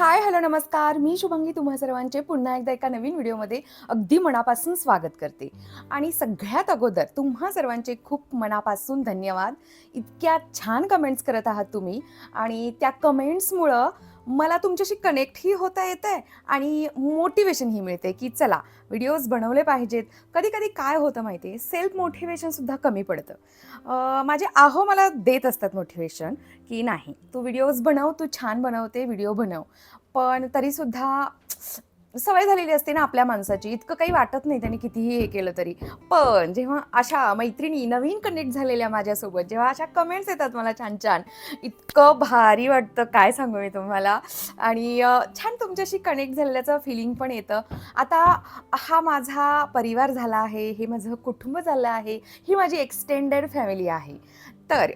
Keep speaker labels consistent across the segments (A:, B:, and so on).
A: Hi hello नमस्कार. मी शुभंगी तुम्हा सर्वांचे पुन्हा एकदा एका नवीन व्हिडिओमध्ये अगदी मनापासून स्वागत करते. आणि सगळ्यात अगोदर तुम्हा सर्वांचे खूप मनापासून धन्यवाद. इतक्या छान कमेंट्स करत आहात तुम्ही. आणि त्या कमेंट्समुळं मला तुमच्याशी कनेक्टही होता येतं आहे आणि मोटिवेशनही मिळते की चला व्हिडिओज बनवले पाहिजेत. कधी कधी काय होतं माहिती आहे सेल्फ मोटिवेशनसुद्धा कमी पडतं. माझे आहो मला देत असतात मोटिवेशन की नाही तू व्हिडिओज बनव तू छान बनवते व्हिडिओ बनव. पण तरीसुद्धा सवय झालेली असते ना आपल्या माणसाची. इतकं काही वाटत नाही त्यांनी कितीही हे केलं तरी. पण जेव्हा अशा मैत्रिणी नवीन कनेक्ट झालेल्या माझ्यासोबत जेव्हा अशा कमेंट्स येतात मला छान छान इतकं भारी वाटतं काय सांगू मी तुम्हाला. आणि छान तुमच्याशी कनेक्ट झालेल्याचं फिलिंग पण येतं. आता हा माझा परिवार झाला आहे हे माझं कुटुंब झालं आहे ही माझी एक्सटेंडेड फॅमिली आहे. तर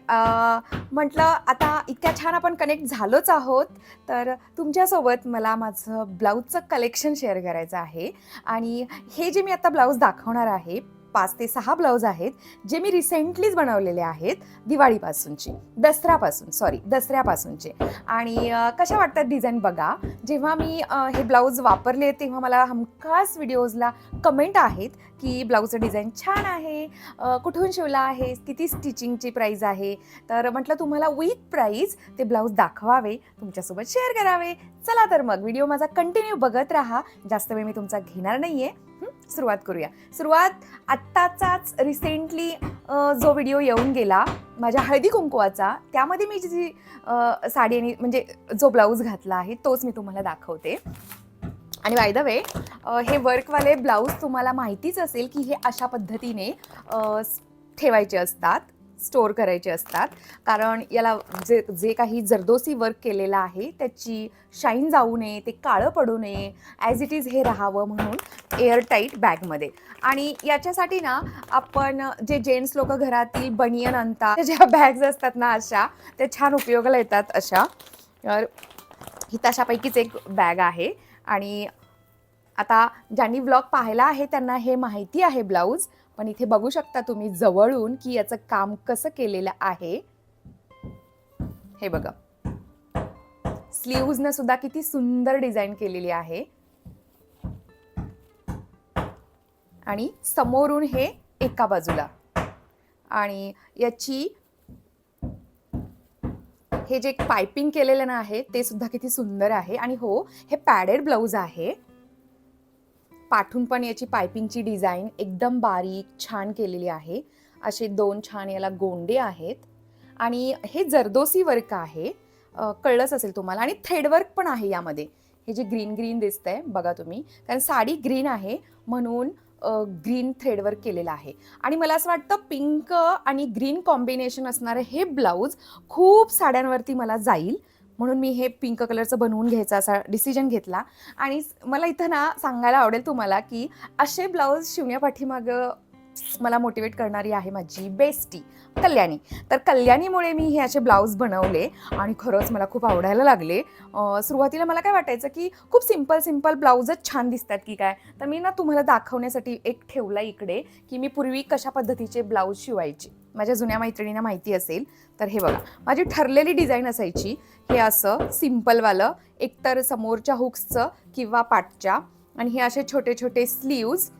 A: म्हटलं आता इतक्या छान आपण कनेक्ट झालोच आहोत. तर तुमच्यासोबत मला माझं ब्लाऊजचं कलेक्शन शेअर करायचं आहे. आणि हे जे मी आता ब्लाऊज दाखवणार आहे पाच ते सहा ब्लाऊज आहेत जे मी रिसेंटलीच बनवलेले आहेत दिवाळीपासूनचे दसऱ्यापासून सॉरी दसऱ्यापासूनचे. आणि कशा वाटतात डिझाईन बघा. जेव्हा मी हे ब्लाऊज वापरले तेव्हा मला हमखास व्हिडिओजला कमेंट आहेत की ब्लाऊजचं डिझाईन छान आहे कुठून शिवला आहे किती स्टिचिंगची प्राईज आहे. तर म्हटलं तुम्हाला विथ प्राईज ते ब्लाऊज दाखवावे तुमच्यासोबत शेअर करावे. चला तर मग व्हिडिओ माझा कंटिन्यू बघत राहा. जास्त वेळ मी तुमचा घेणार नाही आहे सुरुवात करूया. सुरुवात आत्ताचाच रिसेंटली जो व्हिडिओ येऊन गेला माझ्या हळदी कुंकवाचा त्यामध्ये मी जी साडी आणि म्हणजे जो ब्लाऊज घातला आहे तोच मी तुम्हाला दाखवते. आणि बाय द वे हे वर्कवाले ब्लाऊज तुम्हाला माहितीच असेल की हे अशा पद्धतीने ठेवायचे असतात. स्टोअर करायचे असतात. कारण याला जे जे काही जरदोसी वर्क केलेलं आहे त्याची शाईन जाऊ नये ते काळं पडू नये ॲज इट इज हे राहावं म्हणून एअरटाईट बॅगमध्ये आणि याच्यासाठी ना आपण जे जेंट्स लोक घरातील बनियन आणतात ज्या बॅग्स असतात ना अशा त्या छान उपयोगाला येतात अशा. तर ही तशापैकीच एक बॅग आहे. आणि आता ज्यांनी ब्लॉग पाहिला आहे त्यांना हे माहिती आहे ब्लाऊज पण इथे बघू शकता तुम्ही जवळून की याचं काम कसं केलेलं आहे. हे बघा. स्लीव्जनं सुद्धा किती सुंदर डिझाईन केलेली आहे. आणि समोरून हे एका बाजूला. आणि याची हे जे पायपिंग केलेलं ना आहे ते सुद्धा किती सुंदर आहे. आणि हो हे पॅडेड ब्लाऊज आहे. पाठून पण याची पायपिंगची डिझाईन एकदम बारीक छान केलेली आहे. असे दोन छान याला गोंडे आहेत. आणि हे जरदोसी वर्क आहे. कळलंच असेल तुम्हाला. आणि थ्रेडवर्क पण आहे यामध्ये. हे जे ग्रीन ग्रीन दिसतंय बघा तुम्ही. कारण साडी ग्रीन आहे म्हणून ग्रीन थ्रेडवर्क केलेलं आहे. आणि मला असं वाटतं पिंक आणि ग्रीन कॉम्बिनेशन असणारं हे ब्लाऊज खूप साड्यांवरती मला जाईल. म्हणून मी हे पिंक कलरचं बनवून घ्यायचा असा डिसिजन घेतला. आणि मला इथं ना सांगायला आवडेल तुम्हाला की असे ब्लाऊज शिवण्यापाठीमागं मला मोटिवेट करणारी आहे माझी बेस्टी कल्याणी. तर कल्याणीमुळे मी हे असे ब्लाऊज बनवले आणि खरंच मला खूप आवडायला लागले. सुरुवातीला मला काय वाटायचं की खूप सिंपल सिंपल ब्लाऊजच छान दिसतात की काय? तर मी ना तुम्हाला दाखवण्यासाठी एक ठेवला इकडे की मी पूर्वी कशा पद्धतीचे ब्लाऊज शिवायचे. माझ्या जुन्या मैत्रिणींना माहिती असेल तर हे बघा. माझी ठरलेली डिझाईन असायची हे असं सिम्पलवालं एकतर समोरच्या हुक्सचं किंवा पाटच्या आणि हे असे छोटे छोटे स्लीव्ज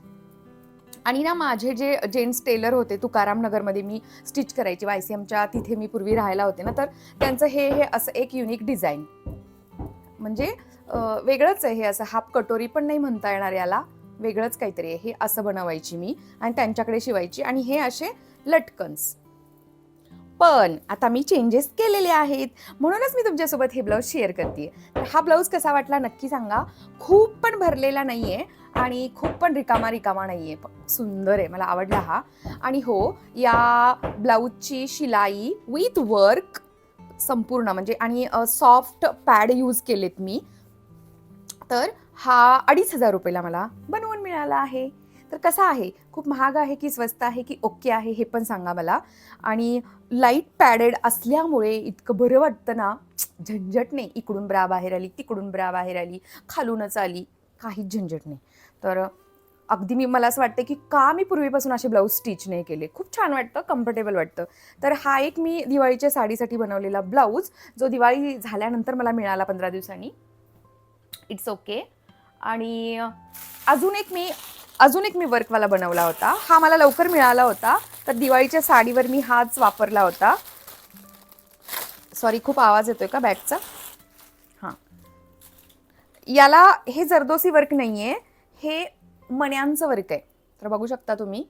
A: आणि ना माझे जे जेंट्स टेलर होते तुकाराम नगरमध्ये मी स्टिच करायची वाय सी एमच्या तिथे मी पूर्वी राहायला होते ना तर त्यांचं हे हे असं एक युनिक डिझाईन म्हणजे वेगळंच आहे हे असं हाफ कटोरी पण नाही म्हणता येणार याला वेगळंच काहीतरी आहे हे असं बनवायची मी आणि त्यांच्याकडे शिवायची. आणि हे असे लटकन्स. पण आता मी चेंजेस केलेले आहेत. म्हणूनच मी तुमच्यासोबत हे ब्लाऊज शेअर करते तर हा ब्लाऊज कसा वाटला नक्की सांगा. खूप पण भरलेला नाही आहे आणि खूप पण रिकामा रिकामा नाही आहे सुंदर आहे. मला आवडला हा. आणि हो या ब्लाऊजची शिलाई विथ वर्क संपूर्ण म्हणजे आणि सॉफ्ट पॅड यूज केलेत मी. तर हा अडीच हजार रुपयाला मला बनवून मिळाला आहे. तर कसा आहे? खूप महाग आहे की स्वस्त आहे की ओके आहे हे पण सांगा मला. आणि लाइट पॅडेड असल्यामुळे इतकं बरं वाटतं ना. झंझट नाही. इकडून ब्रा बाहेर आली तिकडून ब्रा बाहेर आली खालूनच आली. काहीच झंझट नाही. तर अगदी मी मला असं वाटतं की का मी पूर्वीपासून असे ब्लाऊज स्टिच नाही केले? खूप छान वाटतं कम्फर्टेबल वाटतं. तर हा एक मी दिवाळीच्या साडीसाठी बनवलेला ब्लाऊज जो दिवाळी झाल्यानंतर मला मिळाला पंधरा दिवसांनी. इट्स ओके आणि अजून एक मी अजून एक मी वर्कवाला बनवला होता. हा मला लवकर मिळाला होता. तर दिवाळीच्या साडीवर मी हाच वापरला होता. सॉरी खूप आवाज येतोय का बॅगचा हां. याला हे जरदोसी वर्क नाही आहे हे मण्यांचं वर्क आहे. तर बघू शकता तुम्ही.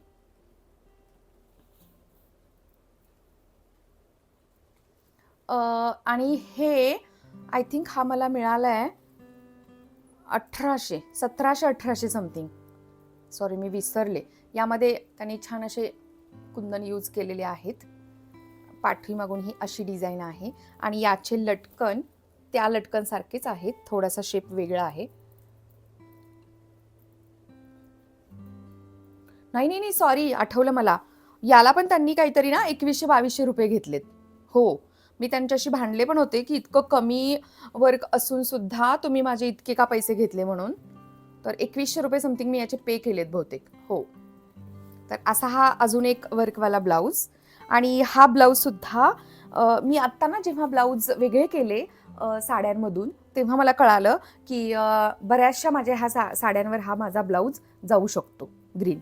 A: आणि हे आय थिंक हा मला मिळाला आहे अठराशे सतराशे अठराशे समथिंग सॉरी मी विसरले. यामध्ये त्यांनी छान असे कुंदन यूज केलेले आहेत. पाठीमागून ही अशी डिझाईन आहे. आणि याचे लटकन त्या लटकन सारखेच आहेत. थोडासा शेप वेगळा आहे. नाही नाही नाही सॉरी आठवलं मला. याला पण त्यांनी काहीतरी ना एकवीसशे बावीसशे रुपये घेतलेत. हो. मी त्यांच्याशी भांडले पण होते की इतकं कमी वर्क असून सुद्धा तुम्ही माझे इतके का पैसे घेतले म्हणून? तर एकवीसशे रुपये समथिंग मी याचे पे केलेत बहुतेक. हो. तर असा हा अजून एक वर्कवाला ब्लाऊज. आणि हा ब्लाऊजसुद्धा मी आत्ता ना जेव्हा ब्लाऊज वेगळे केले साड्यांमधून तेव्हा मला कळालं की बऱ्याचशा माझ्या ह्या सा साड्यांवर हा माझा ब्लाऊज जाऊ शकतो. ग्रीन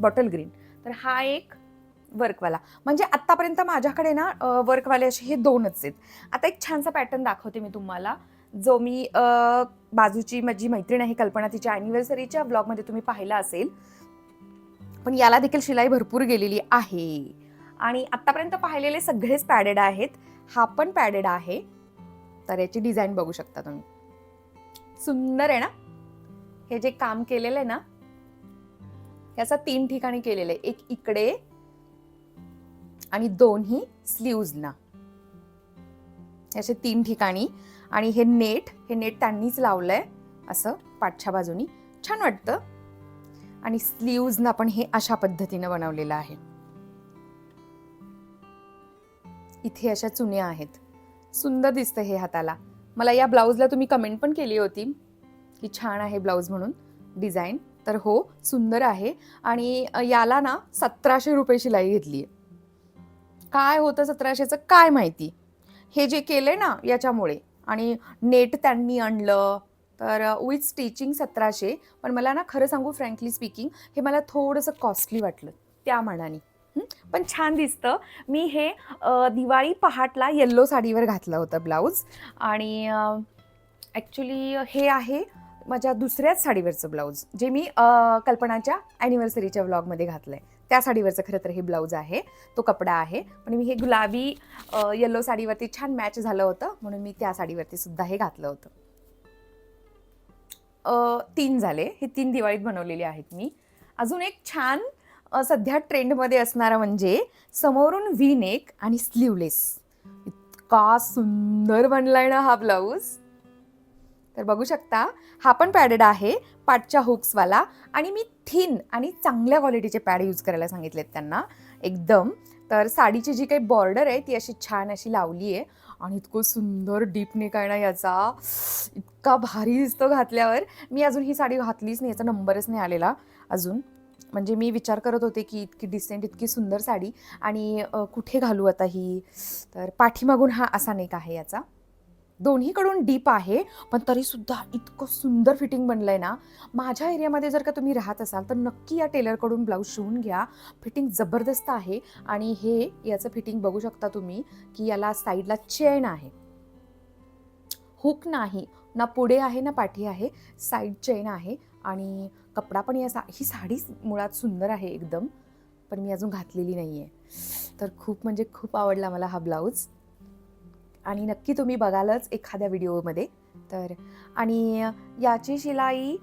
A: बॉटल ग्रीन तर हा एक वर्कवाला. म्हणजे आत्तापर्यंत माझ्याकडे ना वर्कवाले असे हे दोनच आहेत. आता एक छानसा पॅटर्न दाखवते मी तुम्हाला. जो मी बाजूची माझी मैत्रीण आहे कल्पना तिच्या अॅनिव्हर्सरीच्या ब्लॉगमध्ये तुम्ही पाहिला असेल. पण याला देखील शिलाई भरपूर गेलेली आहे. आणि आत्तापर्यंत पाहिलेले सगळेच पॅडेड आहेत. हा पण पॅडेड आहे. तर याची डिझाईन बघू शकता तुम्ही. सुंदर आहे ना? हे जे काम केलेलं आहे ना? याचा तीन ठिकाणी केलेलं आहे. एक इकडे आणि दोन्ही स्लीव्जला असे तीन ठिकाणी. आणि हे नेट हे नेट त्यांनीच लावलं आहे असं पाठच्या बाजूनी छान वाटतं. आणि स्लीव्जना पण हे अशा पद्धतीनं बनवलेलं आहे. इथे अशा चुन्या आहेत. सुंदर दिसतं हे हाताला. मला या ब्लाऊजला तुम्ही कमेंट पण केली होती की छान आहे ब्लाऊज म्हणून डिझाईन. तर हो सुंदर आहे. आणि याला ना सतराशे रुपये शिलाई घेतली काय होतं सतराशेचं? काय माहिती? हे जे केलं ना याच्यामुळे. आणि नेट त्यांनी आणलं. तर विथ स्टिचिंग सतराशे. पण मला ना खरं सांगू फ्रँकली स्पीकिंग हे मला थोडंसं कॉस्टली वाटलं त्या मनाने. पण छान दिसतं. मी हे दिवाळी पहाटला येल्लो साडीवर घातलं होतं ब्लाऊज. आणि ॲक्च्युली हे आहे माझ्या दुसऱ्याच साडीवरचं ब्लाऊज जे मी कल्पनाच्या ॲनिव्हर्सरीच्या व्लॉगमध्ये घातलं आहे त्या साडीवरचं खरं तर हे ब्लाऊज आहे तो कपडा आहे. पण मी हे गुलाबी येल्लो साडीवरती छान मॅच झालं होतं म्हणून मी त्या साडीवरती सुद्धा हे घातलं होतं. तीन झाले. हे तीन दिवाळीत बनवलेले आहेत मी. अजून एक छान सध्या ट्रेंडमध्ये असणारा म्हणजे समोरून व्ही नेक आणि स्लीवलेस इतका सुंदर बनलाय ना हा ब्लाऊज. तर बघू शकता हा पण पॅडेड आहे पाटच्या हुक्सवाला. आणि मी थिन आणि चांगल्या क्वालिटीचे पॅड यूज करायला सांगितलेत त्यांना एकदम. तर साडीची जी काही बॉर्डर आहे ती अशी छान अशी लावली आहे. आणि इतकं सुंदर डीप नेक आहे ना याचा. इतका भारी दिसतो घातल्यावर. मी अजून ही साडी घातलीच नाही याचा नंबरच नाही आलेला अजून. म्हणजे मी विचार करत होते की इतकी डिसेंट इतकी सुंदर साडी. आणि कुठे घालू आता ही? तर पाठीमागून हा असा नेक आहे याचा. दोन्हीकडून डीप आहे पण तरीसुद्धा इतकं सुंदर फिटिंग बनलं आहे ना. माझ्या एरियामध्ये जर का तुम्ही राहत असाल तर नक्की या टेलरकडून ब्लाऊज शिवून घ्या. फिटिंग जबरदस्त आहे आणि हे याचं फिटिंग बघू शकता तुम्ही की याला साईडला चेन आहे. हुक नाही ना पुढे आहे ना पाठी आहे साईड चेन आहे आणि कपडा पण या सा ही साडी मुळात सुंदर आहे एकदम पण मी अजून घातलेली नाही आहे तर खूप म्हणजे खूप आवडला मला हा ब्लाऊज. आणि नक्की तुम्ही बघालच एखाद्या व्हिडिओमध्ये. तर आणि याची शिलाई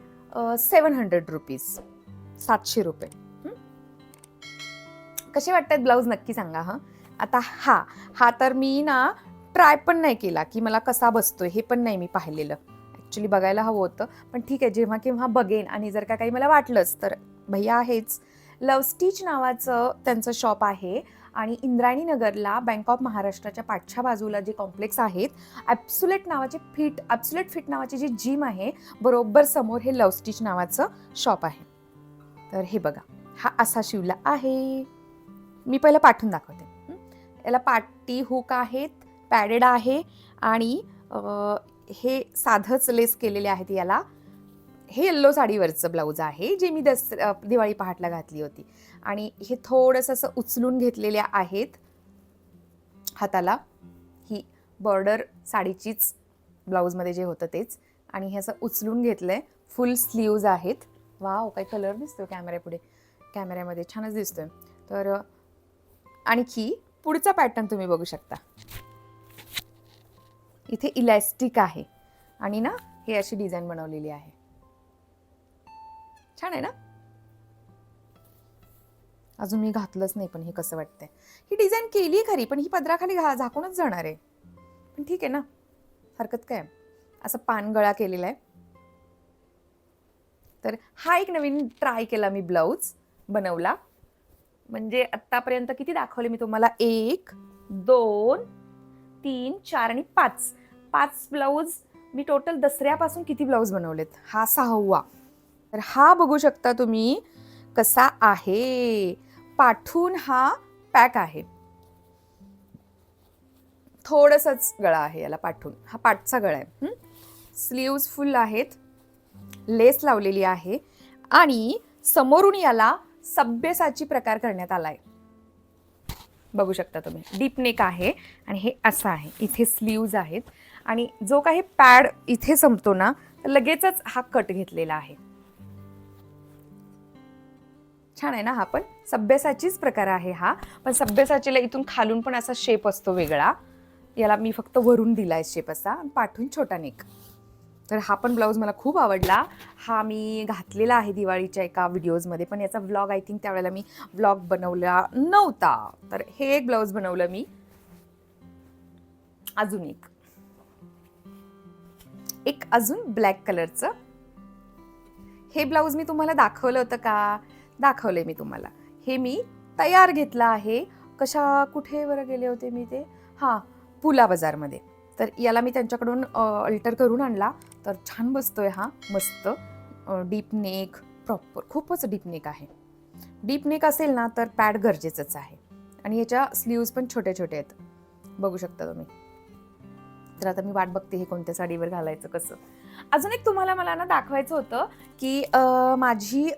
A: सेवन हंड्रेड रुपीज सातशे रुपये. कसे वाटतात ब्लाऊज? नक्की सांगा हां. आता हा हा तर मी ना ट्राय पण नाही केला की मला कसा बसतोय हे पण नाही मी पाहिलेलं. ॲक्च्युली बघायला हवं होतं पण ठीक आहे जेव्हा केव्हा बघेन आणि जर का काही मला वाटलंच तर भैया आहेच लव स्टिच नावाचं त्यांचं शॉप आहे. आणि इंद्रायणी नगरला बँक ऑफ महाराष्ट्राच्या पाठच्या बाजूला जे कॉम्प्लेक्स आहेत ॲप्सुलेट नावाचे फिट ॲप्सुलेट फिट नावाची जी जिम आहे बरोबर समोर हे लव स्टिच नावाचं शॉप आहे. तर हे बघा हा असा शिवला आहे. मी पहिलं पाठवून दाखवते. याला पाटी हुक आहेत पॅडेड आहे आणि हे साधंच लेस केलेले आहेत याला. हे येल्लो साडीवरचं ब्लाऊज आहे जे मी दस दिवाळी पहाटला घातली होती. आणि हे थोडंसं असं उचलून घेतलेल्या आहेत हाताला. ही बॉर्डर साडीचीच ब्लाऊजमध्ये जे होतं तेच. आणि हे असं उचलून घेतलं आहे फुल स्लीव्ज आहेत. वाव काही कलर दिसतो कॅमेऱ्यापुढे कॅमेऱ्यामध्ये छानच दिसतोय. तर आणखी पुढचा पॅटर्न तुम्ही बघू शकता. इथे इलॅस्टिक आहे. आणि ना हे अशी डिझाईन बनवलेली आहे. छान आहे ना? अजून मी घातलंच नाही पण हे कसं वाटतंय. ही डिझाईन केली खरी पण ही पदराखाली घा झाकूनच जाणार आहे. पण ठीक आहे ना? हरकत काय? असं पानगळा केलेला आहे तर हा एक नवीन ट्राय केला मी ब्लाऊज बनवला. म्हणजे आत्तापर्यंत किती दाखवले मी तुम्हाला? एक दोन तीन चार आणि पाच. पाच ब्लाऊज मी टोटल दसऱ्यापासून किती ब्लाऊज बनवलेत? हा सहावा. तर हा बघू शकता तुम्ही कसा आहे. पाठून हा पॅक आहे. थोडंसंच गळा आहे याला पाठून. हा पाठचा गळा आहे. स्लीव्ज फुल आहेत. लेस लावलेली आहे. आणि समोरून याला सभ्यसाची प्रकार करण्यात आला आहे बघू शकता तुम्ही. डीप नेक आहे आणि हे असं आहे. इथे स्लीव्ज आहेत. आणि जो काही पॅड इथे संपतो ना तर लगेचच हा कट घेतलेला आहे. छान आहे ना हा पण. सभ्यसाचीच प्रकार आहे हा. पण सभ्यसाचीला इथून खालून पण असा शेप असतो वेगळा. याला मी फक्त वरून दिला आहे शेप असा. आणि पाठून छोटा नेक तर हा पण ब्लाऊज मला खूप आवडला. हा मी घातलेला आहे दिवाळीच्या एका व्हिडिओजमध्ये पण याचा व्लॉग आय थिंक त्यावेळेला मी व्लॉग बनवला नव्हता. तर हे एक ब्लाऊज बनवलं मी. अजून एक. एक अजून ब्लॅक कलरचं हे ब्लाऊज मी तुम्हाला दाखवलं होतं का? दाखवलंय मी तुम्हाला. हे मी तयार घेतलं आहे. कशा कुठे बरं गेले होते मी ते? हां पुला बाजारमध्ये. तर याला मी त्यांच्याकडून अल्टर करून आणला. तर छान बसतोय हा मस्त. डीप नेक प्रॉपर खूपच डीप नेक आहे. डीप नेक असेल ना तर पॅड गरजेचंच आहे. आणि याच्या स्लीव्ज पण छोटे छोटे आहेत. बघू शकता तुम्ही. तर आता मी वाट बघते हे कोणत्या साडीवर घालायचं कसं. अजून एक तुम्हाला मला ना दाखवायचं होतं की माझी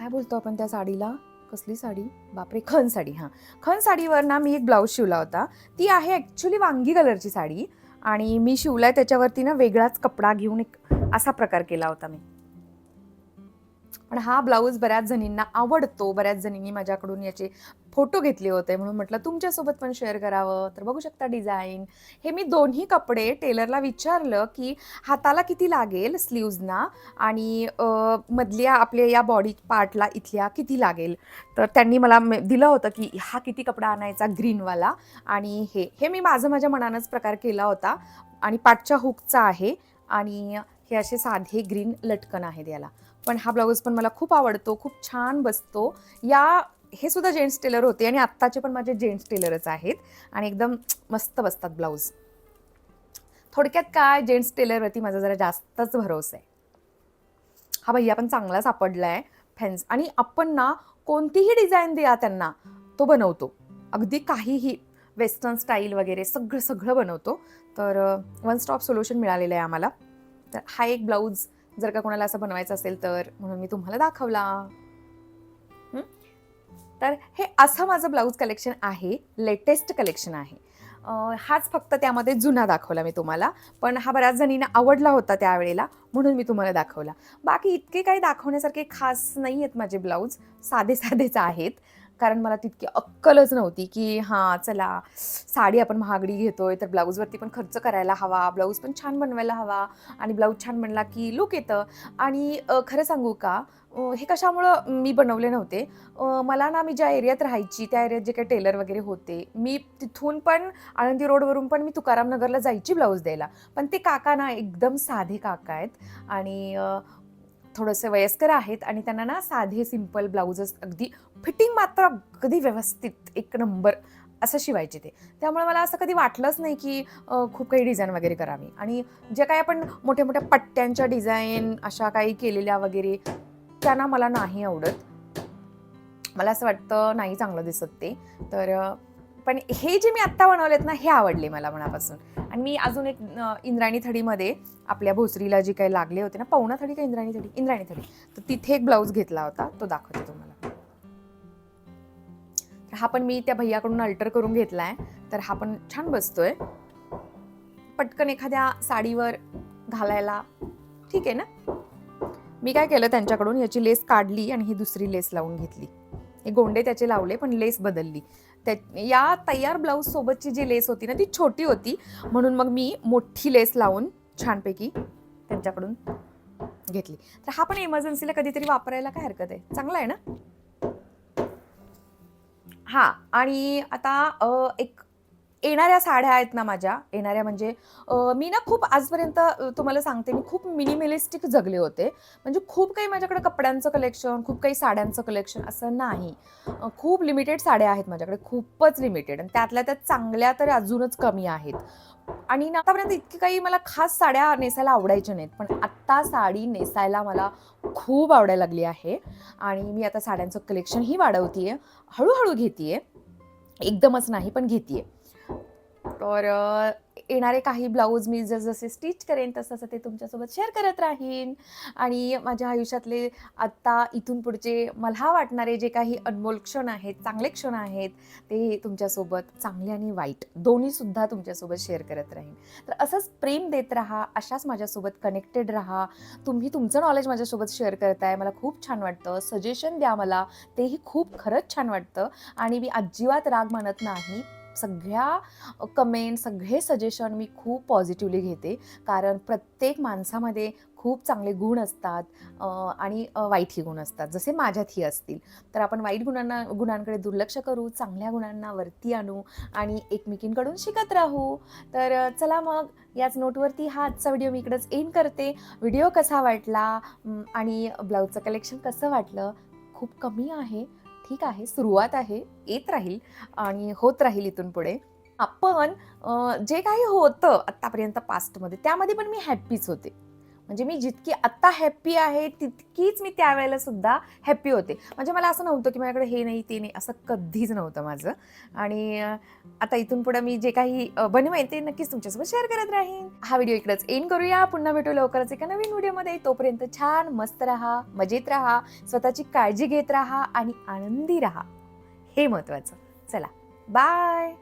A: काय बोलतो आपण त्या साडीला? कसली साडी? बापरे खन साडी हां. खन साडीवर ना मी एक ब्लाऊज शिवला होता. ती आहे ॲक्च्युली वांगी कलरची साडी आणि मी शिवलाय त्याच्यावरती ना वेगळाच कपडा घेऊन एक असा प्रकार केला होता मी. पण हा ब्लाऊज बऱ्याच जणींना आवडतो. बऱ्याच जणींनी माझ्याकडून याचे फोटो घेतले होते. म्हणून म्हटलं तुमच्यासोबत पण शेअर करावं. तर बघू शकता डिझाईन. हे मी दोन्ही कपडे टेलरला विचारलं की हाताला किती लागेल स्लीव्जना आणि मधल्या आपल्या या बॉडी पार्टला इथल्या किती लागेल? तर त्यांनी मला म- दिलं होतं की हा किती कपडा आणायचा ग्रीनवाला आणि हे. हे मी माझं माझ्या मनानंच प्रकार केला होता आणि पाठच्या हुकचा आहे. आणि हे असे साधे ग्रीन लटकन आहेत याला. पण हा ब्लाऊज पण मला खूप आवडतो खूप छान बसतो. या हे सुद्धा जेंट्स टेलर होते आणि आत्ताचे पण माझे जेंट्स टेलरच आहेत आणि एकदम मस्त बसतात ब्लाऊज. थोडक्यात काय जेंट्स टेलरवरती माझा जरा जास्तच भरोसा आहे. हा भैया पण चांगला सापडला आहे फॅन्स आणि आपण ना कोणतीही डिझाईन द्या त्यांना तो बनवतो. अगदी काहीही वेस्टर्न स्टाईल वगैरे सगळं सगळं बनवतो. तर वन स्टॉप सोल्युशन मिळालेलं आहे आम्हाला. तर हा एक ब्लाऊज जर का कोणाला असं बनवायचं असेल तर म्हणून मी तुम्हाला दाखवला. तर हे असं माझं ब्लाऊज कलेक्शन आहे लेटेस्ट कलेक्शन आहे. हाच फक्त त्यामध्ये जुना दाखवला मी तुम्हाला. पण हा बऱ्याच जणींना आवडला होता त्यावेळेला म्हणून मी तुम्हाला दाखवला. बाकी इतके काही दाखवण्यासारखे खास नाही आहेत माझे ब्लाऊज. साधे साधेच आहेत. कारण मला तितकी अक्कलच नव्हती की हां चला साडी आपण महागडी घेतोय तर ब्लाऊजवरती पण खर्च करायला हवा ब्लाऊज पण छान बनवायला हवा आणि ब्लाऊज छान बनला की लुक येतं. आणि खरं सांगू का हे कशामुळं मी बनवले नव्हते? मला ना मी ज्या एरियात राहायची त्या एरियात जे काही टेलर वगैरे होते मी तिथून पण आळंदी रोडवरून पण मी तुकारामनगरला जायची ब्लाऊज द्यायला. पण ते काका ना एकदम साधे काका आहेत. आणि थोडेसे वयस्कर आहेत आणि त्यांना ना साधे सिंपल ब्लाऊजच अगदी फिटिंग मात्र अगदी व्यवस्थित एक नंबर असं शिवायचे ते. त्यामुळे मला असं कधी वाटलंच नाही की खूप काही डिझाईन वगैरे करावी. आणि जे काही आपण मोठ्या मोठ्या पट्ट्यांच्या डिझाईन अशा काही केलेल्या वगैरे त्यांना मला नाही आवडत. मला असं वाटतं नाही चांगलं दिसत ते. तर पण हे जे मी आत्ता बनवलेत ना हे आवडले मला मनापासून. आणि मी अजून एक इंद्राणी थडीमध्ये आपल्या भोसरीला जी काही लागले होते ना पवना थडी का इंद्राणी थडी? इंद्राणी थडी. तर तिथे एक ब्लाऊज घेतला होता तो दाखवते तुम्हाला. तर हा पण मी त्या भैयाकडून अल्टर करून घेतलाय. तर हा पण छान बसतोय. पटकन एखाद्या साडीवर घालायला ठीक आहे ना? मी काय केलं त्यांच्याकडून याची लेस काढली आणि ही दुसरी लेस लावून घेतली. हे गोंडे त्याचे लावले पण लेस बदलली. त्या या तयार ब्लाऊज सोबतची जी लेस होती ना ती छोटी होती. म्हणून मग मी मोठी लेस लावून छानपैकी त्यांच्याकडून घेतली. तर हा पण इमर्जन्सीला कधीतरी वापरायला काय हरकत आहे? चांगला आहे ना? हा आणि आता एक येणाऱ्या साड्या आहेत ना माझ्या. येणाऱ्या म्हणजे मी ना खूप आजपर्यंत तुम्हाला सांगते मी खूप मिनिमलिस्टिक जगले होते. म्हणजे खूप काही माझ्याकडे कपड्यांचं कलेक्शन खूप काही साड्यांचं कलेक्शन असं नाही. खूप लिमिटेड साड्या आहेत माझ्याकडे खूपच लिमिटेड आणि त्यातल्या त्यात चांगल्या तर अजूनच कमी आहेत. आणि ना आतापर्यंत इतकी काही मला खास साड्या नेसायला आवडायच्या नाहीत. पण आत्ता साडी नेसायला मला खूप आवडायला लागली आहे. आणि मी आता साड्यांचं कलेक्शनही वाढवते आहे हळूहळू घेते आहे एकदमच नाही पण घेते आहे तर येणारे काही ब्लाऊज मी जसजसे स्टिच करेन तसं तसं ते तुमच्यासोबत शेअर करत राहीन. आणि माझ्या आयुष्यातले आत्ता इथून पुढचे मला वाटणारे जे काही अनमोल क्षण आहेत चांगले क्षण आहेत ते तुमच्यासोबत चांगले आणि वाईट दोन्हीसुद्धा तुमच्यासोबत शेअर करत राहीन. तर असंच प्रेम देत राहा अशाच माझ्यासोबत कनेक्टेड राहा. तुम्ही तुमचं नॉलेज माझ्यासोबत शेअर करताय मला खूप छान वाटतं. सजेशन द्या मला तेही खूप खरंच छान वाटतं. आणि मी अजिबात राग मानत नाही. सगळ्या कमेंट सगळे सजेशन मी खूप पॉझिटिव्हली घेते. कारण प्रत्येक माणसामध्ये खूप चांगले गुण असतात आणि वाईटही गुण असतात. जसे माझ्यातही असतील. तर आपण वाईट गुणांना गुणांकडे दुर्लक्ष करू चांगल्या गुणांना वरती आणू आणि एकमेकींकडून शिकत राहू. तर चला मग याच नोटवरती हा आजचा व्हिडिओ मी इकडंच एंड करते. व्हिडिओ कसा वाटला? आणि ब्लाऊजचं कलेक्शन कसं वाटलं? खूप कमी आहे. ठीक आहे सुरुवात आहे येत राहील आणि होत राहील इथून पुढे. आपण जे काही होतं आत्तापर्यंत पास्टमध्ये त्यामध्ये पण मी हॅपीच होते. म्हणजे मी जितकी आत्ता हॅप्पी आहे तितकीच मी त्यावेळेला सुद्धा हॅप्पी होते. म्हणजे मला असं नव्हतं की माझ्याकडे हे नाही ते नाही असं कधीच नव्हतं माझं. आणि आता इथून पुढे मी जे काही बनवाय बनवेन ते नक्कीच तुमच्यासोबत शेअर करत राहीन. हा व्हिडिओ इकडेच एंड करूया. पुन्हा भेटू लवकरच एका नवीन व्हिडिओमध्ये तोपर्यंत छान मस्त राहा मजेत राहा स्वतःची काळजी घेत राहा आणि आनंदी राहा. हे महत्त्वाचं चला बाय